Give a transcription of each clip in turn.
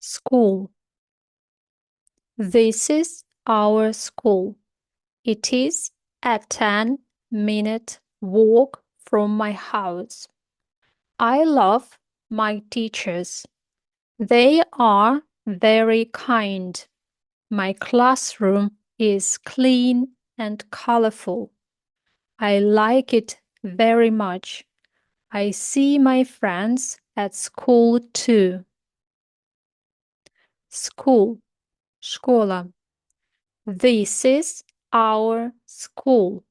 school. This is our school. It is a 10 minute walk from my house. I love my teachers. They are very kind. My classroom is clean and colorful. I like it very much. I see my friends at school too. School. Школа. This is our school.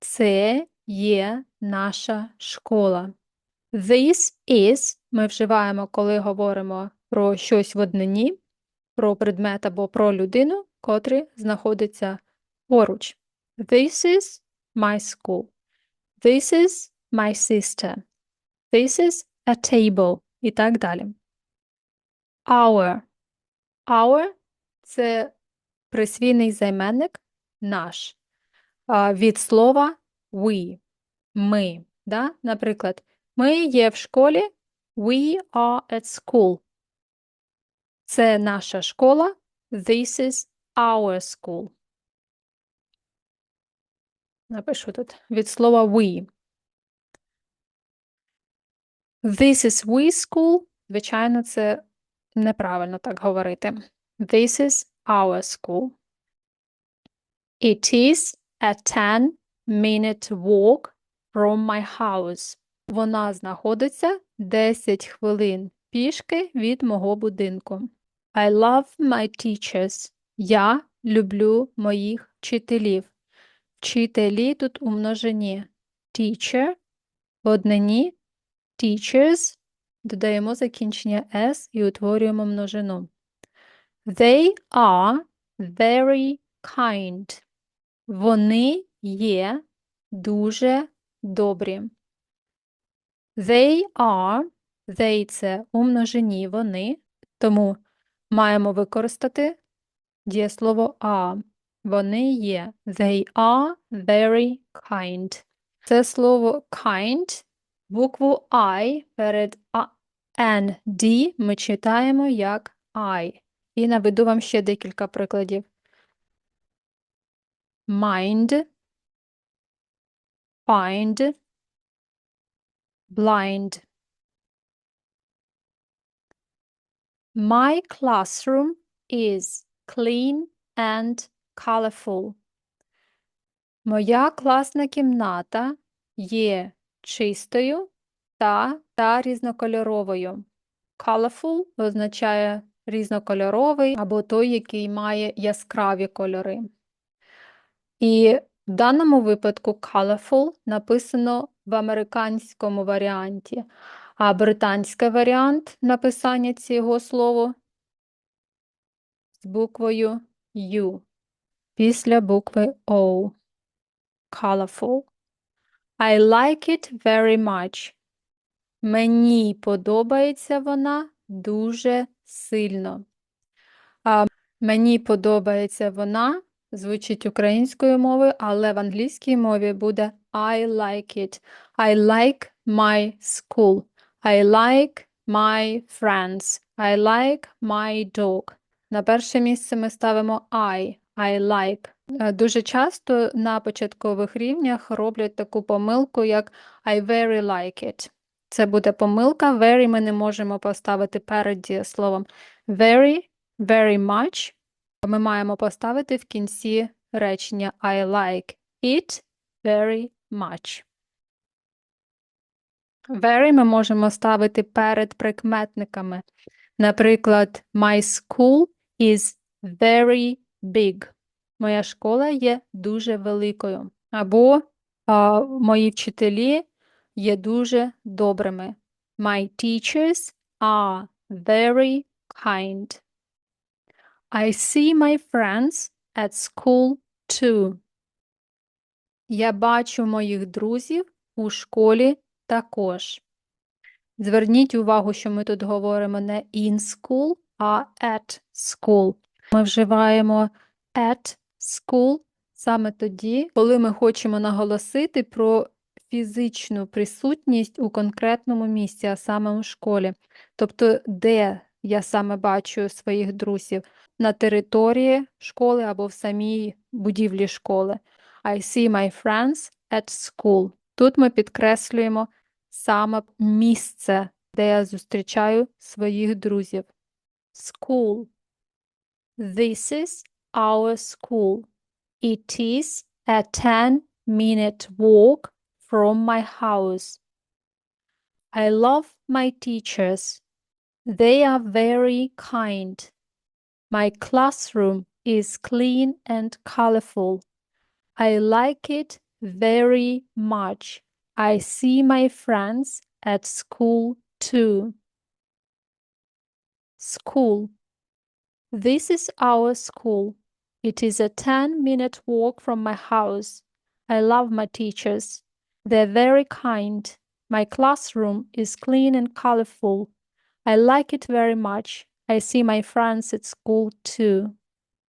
Це є наша школа. This is ми вживаємо, коли говоримо про щось в однині, про предмет або про людину, котрий знаходиться поруч. This is my school. This is my sister. This is a table і так далі. Our. Our – це присвійний займенник наш. Від слова we. Ми. Да? Наприклад, ми є в школі. We are at school. Це наша школа. This is our school. Напишу тут від слова we. This is we school. Звичайно, це неправильно так говорити. This is our school. It is a 10 minute walk from my house. Вона знаходиться 10 хвилин пішки від мого будинку. I love my teachers. Я люблю моїх вчителів. Вчителі тут у множині. Teacher в однині. Teachers додаємо закінчення s і утворюємо множину. They are very kind. Вони є дуже добрі. They are, they це у множині вони, тому маємо використати дієслово are. Вони є. They are very kind. Це слово kind, букву I перед N, D ми читаємо як I. І наведу вам ще декілька прикладів. Mind, find, blind. My classroom is clean and colorful. Моя класна кімната є чистою та, та різнокольоровою. Colorful означає різнокольоровий або той, який має яскраві кольори. І в даному випадку colorful написано в американському варіанті, а британський варіант написання цього слова з буквою U після букви O. Colorful. I like it very much. Мені подобається вона дуже сильно. А, мені подобається вона, звучить українською мовою, але в англійській мові буде I like it. I like my school. I like my friends. I like my dog. На перше місце ми ставимо I. I like. Е, Дуже часто на початкових рівнях роблять таку помилку, як I very like it. Це буде помилка. Very ми не можемо поставити перед дієсловом. Very, very much ми маємо поставити в кінці речення I like it very much. Very ми можемо ставити перед прикметниками. Наприклад, my school is very big. Моя школа є дуже великою. Або а, мої вчителі є дуже добрими. My teachers are very kind. I see my friends at school too. Я бачу моїх друзів у школі також. Зверніть увагу, що ми тут говоримо не in school, а at school. Ми вживаємо at school саме тоді, коли ми хочемо наголосити про фізичну присутність у конкретному місці, а саме у школі. Тобто, де я саме бачу своїх друзів на території школи або в самій будівлі школи. I see my friends at school. Тут ми підкреслюємо саме місце, де я зустрічаю своїх друзів. School. This is our school. It is a 10-minute walk from my house. I love my teachers. They are very kind. My classroom is clean and colorful. I like it very much. I see my friends at school too. School. This is our school. It is a 10 minute walk from my house. I love my teachers. They're very kind. My classroom is clean and colorful. I like it very much. I see my friends at school too.